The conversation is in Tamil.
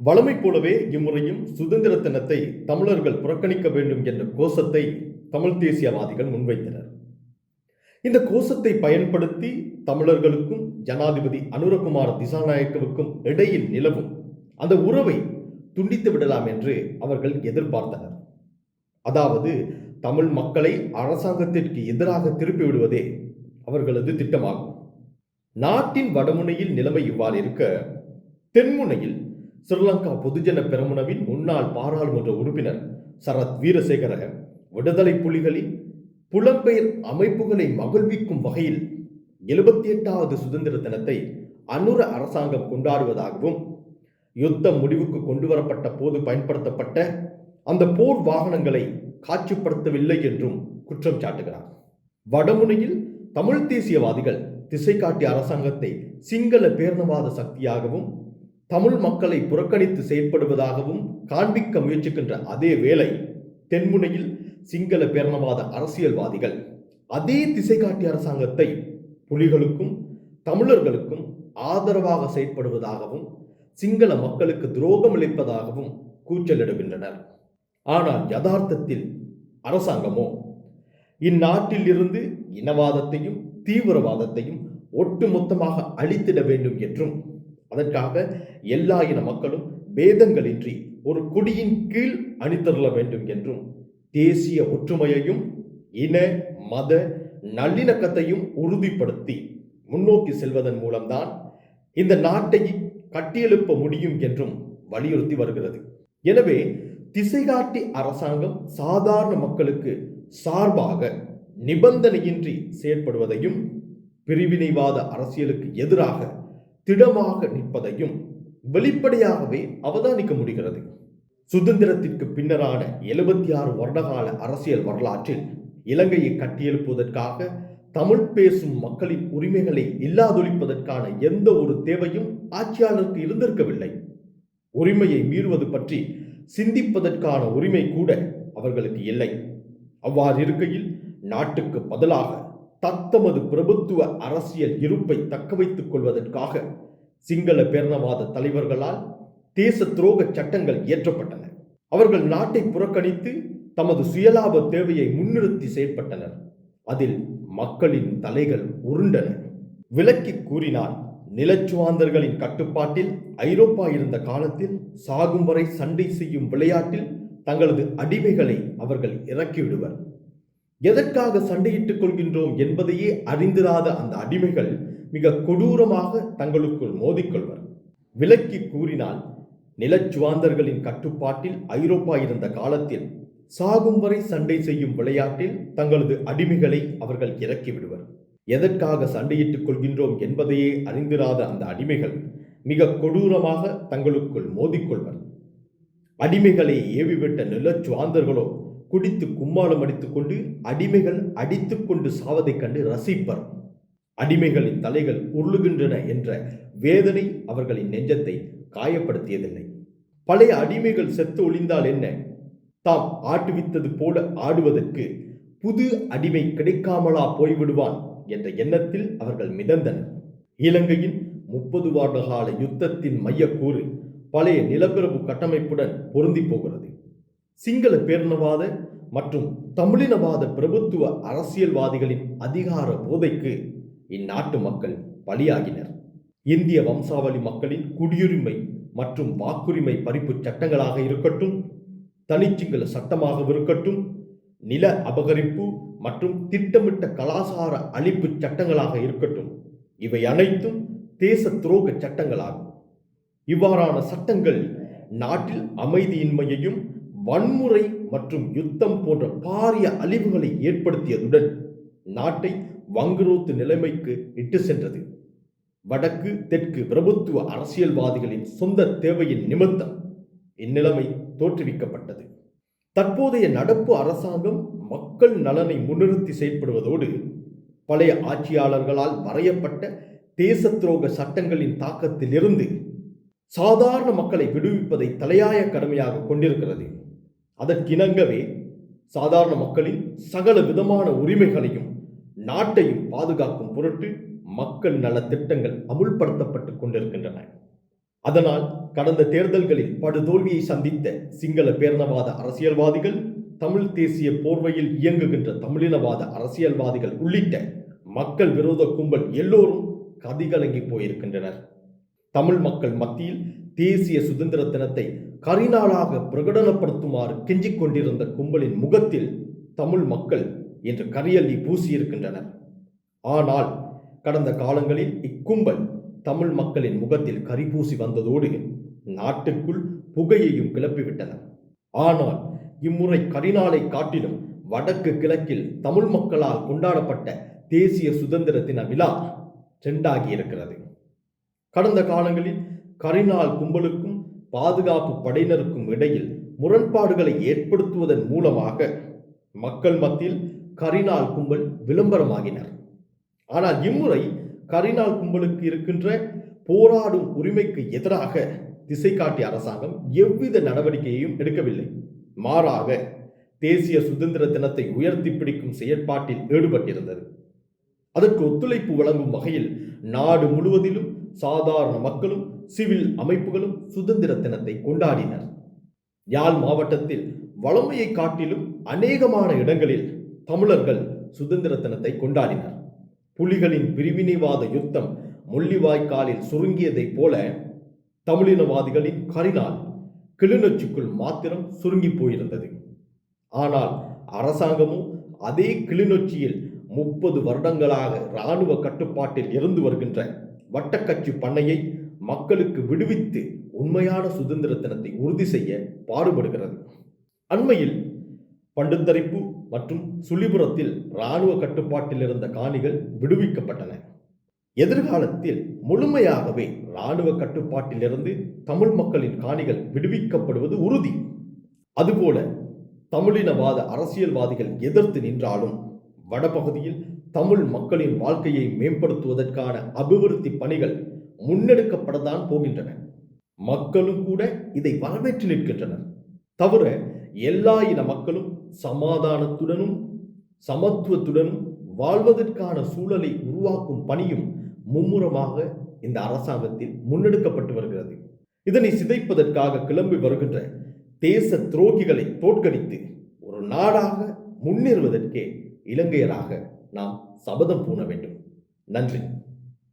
வளமை போலவே இம்முறையும் சுதந்திர தினத்தை தமிழர்கள் புறக்கணிக்க வேண்டும் என்ற கோஷத்தை தமிழ் தேசியவாதிகள் முன்வைத்தனர். இந்த கோஷத்தை பயன்படுத்தி தமிழர்களுக்கும் ஜனாதிபதி அனுரகுமார் திசாநாயக்கவுக்கும் இடையில் நிலவும் அந்த உறவை துண்டித்து விடலாம் என்று அவர்கள் எதிர்பார்த்தனர். அதாவது தமிழ் மக்களை அரசாங்கத்திற்கு எதிராக திருப்பி விடுவதே அவர்களது திட்டமாகும். நாட்டின் வடமுனையில் நிலைமை இவ்வாறு இருக்க தென்முனையில் ஸ்ரீலங்கா பொதுஜன பெரமுனவின் முன்னாள் பாராளுமன்ற உறுப்பினர் சரத் வீரசேகர விடுதலை புலிகளின் புலம்பெயர் அமைப்புகளை மகிழ்விக்கும் வகையில் எழுபத்தி எட்டாவது சுதந்திர தினத்தை அனுர அரசாங்கம் கொண்டாடுவதாகவும் யுத்தம் முடிவுக்கு கொண்டு வரப்பட்ட போது பயன்படுத்தப்பட்ட அந்த போர் வாகனங்களை காட்சிப்படுத்தவில்லை என்றும் குற்றம் சாட்டுகிறார். வடமுனையில் தமிழ் தேசியவாதிகள் திசை காட்டிய அரசாங்கத்தை சிங்கள பேரணவாத சக்தியாகவும் தமிழ் மக்களை புறக்கணித்து செயல்படுவதாகவும் காண்பிக்க முயற்சிக்கின்ற அதே வேளை தென்முனையில் சிங்கள பேரணவாத அரசியல்வாதிகள் அதே திசை காட்டி அரசாங்கத்தை புலிகளுக்கும் தமிழர்களுக்கும் ஆதரவாக செயற்படுவதாகவும் சிங்கள மக்களுக்கு துரோகம் அளிப்பதாகவும் கூச்சலிடுகின்றனர். ஆனால் யதார்த்தத்தில் அரசாங்கமோ? இந்நாட்டில் இருந்து இனவாதத்தையும் தீவிரவாதத்தையும் ஒட்டுமொத்தமாக அழித்திட வேண்டும் என்றும் அதற்காக எல்லா இன மக்களும் பேதங்களின்றி ஒரு கொடியின் கீழ் அணித்தருள வேண்டும் என்றும் தேசிய ஒற்றுமையையும் இன மத நல்லிணக்கத்தையும் உறுதிப்படுத்தி முன்னோக்கி செல்வதன் மூலம்தான் இந்த நாட்டை கட்டியெழுப்ப முடியும் என்றும் வலியுறுத்தி வருகிறது. எனவே திசைகாட்டி அரசாங்கம் சாதாரண மக்களுக்கு சார்பாக நிபந்தனையின்றி செயற்படுவதையும் பிரிவினைவாத அரசியலுக்கு எதிராக திடமாக நிற்பதையும் வெளிப்படையாகவே அவதானிக்க முடிகிறது. சுதந்திரத்திற்கு பின்னரான எழுபத்தி ஆறு வருடகால அரசியல் வரலாற்றில் இலங்கையை கட்டியெழுப்புவதற்காக தமிழ் பேசும் மக்களின் உரிமைகளை இல்லாதொழிப்பதற்கான எந்த ஒரு தேவையும் ஆட்சியாளருக்கு இருந்திருக்கவில்லை. உரிமையை மீறுவது பற்றி சிந்திப்பதற்கான உரிமை கூட அவர்களுக்கு இல்லை. அவ்வாறு இருக்கையில் நாட்டுக்கு பதிலாக தத்தமது பிரபுத்துவ அரசியல் இருப்பை தக்க வைத்துக் கொள்வதற்காக சிங்கள பேரணவாத தலைவர்களால் தேச துரோக சட்டங்கள் இயற்றப்பட்டன. அவர்கள் நாட்டை புறக்கணித்து தமது சுயலாப தேவையை முன்னிறுத்தி செயற்பட்டனர். அதில் மக்களின் தலைகள் உருண்டன. விலக்கி கூறினால் நிலச்சுவாந்தர்களின் கட்டுப்பாட்டில் ஐரோப்பா இருந்த காலத்தில் சாகும் வரை சண்டை செய்யும் விளையாட்டில் தங்களது அடிமைகளை அவர்கள் இறக்கிவிடுவர். எதற்காக சண்டையிட்டுக் கொள்கின்றோம் என்பதையே அறிந்திராத அந்த அடிமைகள் மிக கொடூரமாக தங்களுக்குள் மோதிக்கொள்வர். விலக்கி கூறினால் நிலச்சுவாந்தர்களின் கட்டுப்பாட்டில் ஐரோப்பா இருந்த காலத்தில் சாகும் வரை சண்டை செய்யும் விளையாட்டில் தங்களது அடிமைகளை அவர்கள் இறக்கி விடுவர். எதற்காக சண்டையிட்டுக் கொள்கின்றோம் என்பதையே அறிந்திராத அந்த அடிமைகள் மிக கொடூரமாக தங்களுக்குள் மோதிக்கொள்வர். அடிமைகளை ஏவிவிட்ட நிலச்சுவாந்தர்களோ குடித்து கும்மாளம் அடித்துக்கொண்டு அடிமைகள் அடித்துக்கொண்டு சாவதைக் கண்டு ரசிப்பர். அடிமைகளின் தலைகள் உருளுகின்றன என்ற வேதனை அவர்களின் நெஞ்சத்தை காயப்படுத்தியதில்லை. பழைய அடிமைகள் செத்து ஒளிந்தால் என்ன? தாம் ஆட்டுவித்தது போல ஆடுவதற்கு புது அடிமை கிடைக்காமலா போய்விடுவான் என்ற எண்ணத்தில் அவர்கள் மிதந்தனர். இலங்கையின் முப்பது வருட கால யுத்தத்தின் மையக்கூறு பழைய நிலப்பிரபு கட்டமைப்புடன் பொருந்தி போகிறது. சிங்கள பேரினவாத மற்றும் தமிழினவாத பிரபுத்துவ அரசியல்வாதிகளின் அதிகார போதைக்கு இந்நாட்டு மக்கள் பலியாகினர். இந்திய வம்சாவளி மக்களின் குடியுரிமை மற்றும் வாக்குரிமை பறிப்பு சட்டங்களாக இருக்கட்டும் தனிச்சிங்கள சட்டமாக இருக்கட்டும் நில அபகரிப்பு மற்றும் திட்டமிட்ட கலாசார அழிப்பு சட்டங்களாக இருக்கட்டும் இவை அனைத்தும் தேச துரோக சட்டங்களாகும். இவ்வாறான சட்டங்கள் நாட்டில் அமைதியின்மையையும் வன்முறை மற்றும் யுத்தம் போன்ற பாரிய அழிவுகளை ஏற்படுத்தியதுடன் நாட்டை வங்குரோத்து நிலைமைக்கு இட்டு சென்றது. வடக்கு தெற்கு பிரபுத்துவ அரசியல்வாதிகளின் சொந்த தேவையின் நிமித்தம் இந்நிலைமை தோற்றுவிக்கப்பட்டது. தற்போதைய நடப்பு அரசாங்கம் மக்கள் நலனை முன்னிறுத்தி செயற்படுவதோடு பழைய ஆட்சியாளர்களால் வரையப்பட்ட தேச துரோக சட்டங்களின் தாக்கத்திலிருந்து சாதாரண மக்களை விடுவிப்பதை தலையாய கடமையாக கொண்டிருக்கிறது. அதற்கிணங்கவே சாதாரண மக்களின் சகல விதமான உரிமைகளையும் நாட்டையும் பாதுகாக்கும் பொருட்டு மக்கள் நல திட்டங்கள் அமுல்படுத்தப்பட்டு கொண்டிருக்கின்றன. அதனால் கடந்த தேர்தல்களில் படுதோல்வியை சந்தித்த சிங்கள பேரணவாத அரசியல்வாதிகள் தமிழ் தேசிய போர்வையில் இயங்குகின்ற தமிழினவாத அரசியல்வாதிகள் உள்ளிட்ட மக்கள் விரோத கும்பல் எல்லோரும் கதிகலங்கி போயிருக்கின்றனர். தமிழ் மக்கள் மத்தியில் தேசிய சுதந்திர தினத்தை கரிநாளாக பிரகடனப்படுத்துமாறு கெஞ்சிக் கொண்டிருந்த கும்பலின் முகத்தில் தமிழ் மக்கள் என்று கரியல்லி பூசியிருக்கின்றனர். ஆனால் கடந்த காலங்களில் இக்கும்பல் தமிழ் மக்களின் முகத்தில் கரிபூசி வந்ததோடு நாட்டுக்குள் புகையையும் கிளப்பிவிட்டனர் ஆனால் இம்முறை கரிநாளை காட்டிலும் வடக்கு கிழக்கில் தமிழ் மக்களால் கொண்டாடப்பட்ட தேசிய சுதந்திர தின விழா ட்ரெண்டாகி இருக்கிறது கடந்த காலங்களில் கரிநாள் கும்பலுக்கும் பாதுகாப்பு படையினருக்கும் இடையில் முரண்பாடுகளை ஏற்படுத்துவதன் மூலமாக மக்கள் மத்தியில் கரிநாள் கும்பல் விளம்பரமாகினர். ஆனால் இம்முறை கரிநாள் கும்பலுக்கு இருக்கின்ற போராடும் உரிமைக்கு எதிராக திசை காட்டிய அரசாங்கம் எவ்வித நடவடிக்கையையும் எடுக்கவில்லை. மாறாக தேசிய சுதந்திர தினத்தை உயர்த்தி பிடிக்கும் செயற்பாட்டில் ஈடுபட்டிருந்தது. அதற்கு ஒத்துழைப்பு வழங்கும் வகையில் நாடு முழுவதிலும் சாதாரண மக்களும் சிவில் அமைப்புகளும் சுதந்திர தினத்தை கொண்டாடினர். யாழ் மாவட்டத்தில் வளமையை காட்டிலும் அநேகமான இடங்களில் தமிழர்கள் சுதந்திர தினத்தை கொண்டாடினர். புலிகளின் பிரிவினைவாத யுத்தம் முள்ளிவாய்க்காலில் சுருங்கியதைப் போல தமிழினவாதிகளின் கரிநாள் கிளிநொச்சிக்குள் மாத்திரம் சுருங்கி போயிருந்தது. ஆனால் அரசாங்கமும் அதே கிளிநொச்சியில் முப்பது வருடங்களாக இராணுவ கட்டுப்பாட்டில் இருந்து வருகின்ற வட்டக்கச்சி பண்ணையை மக்களுக்கு விடுவித்து உண்மையான சுதந்திர தினத்தை உறுதி செய்ய பாடுபடுகிறது. அண்மையில் பண்டுத்தரிப்பு மற்றும் சுழிபுரத்தில் இராணுவ கட்டுப்பாட்டில் இருந்த காணிகள் விடுவிக்கப்பட்டன. எதிர்காலத்தில் முழுமையாகவே இராணுவ கட்டுப்பாட்டிலிருந்து தமிழ் மக்களின் காணிகள் விடுவிக்கப்படுவது உறுதி. அதுபோல தமிழினவாத அரசியல்வாதிகள் எதிர்த்து நின்றாலும் வடபகுதியில் தமிழ் மக்களின் வாழ்க்கையை மேம்படுத்துவதற்கான அபிவிருத்தி பணிகள் முன்னெடுக்கப்படத்தான் போகின்றன. மக்களும் கூட இதை வரவேற்று நிற்கின்றனர். தவிர எல்லா இன மக்களும் சமாதானத்துடனும் சமத்துவத்துடனும் வாழ்வதற்கான சூழலை உருவாக்கும் பணியும் மும்முரமாக இந்த அரசாங்கத்தில் முன்னெடுக்கப்பட்டு வருகிறது. இதனை சிதைப்பதற்காக கிளம்பி வருகின்ற தேச துரோகிகளை தோற்கடித்து ஒரு நாடாக முன்னேறுவதற்கே இலங்கையராக நாம் சபதம் பூண வேண்டும். நன்றி.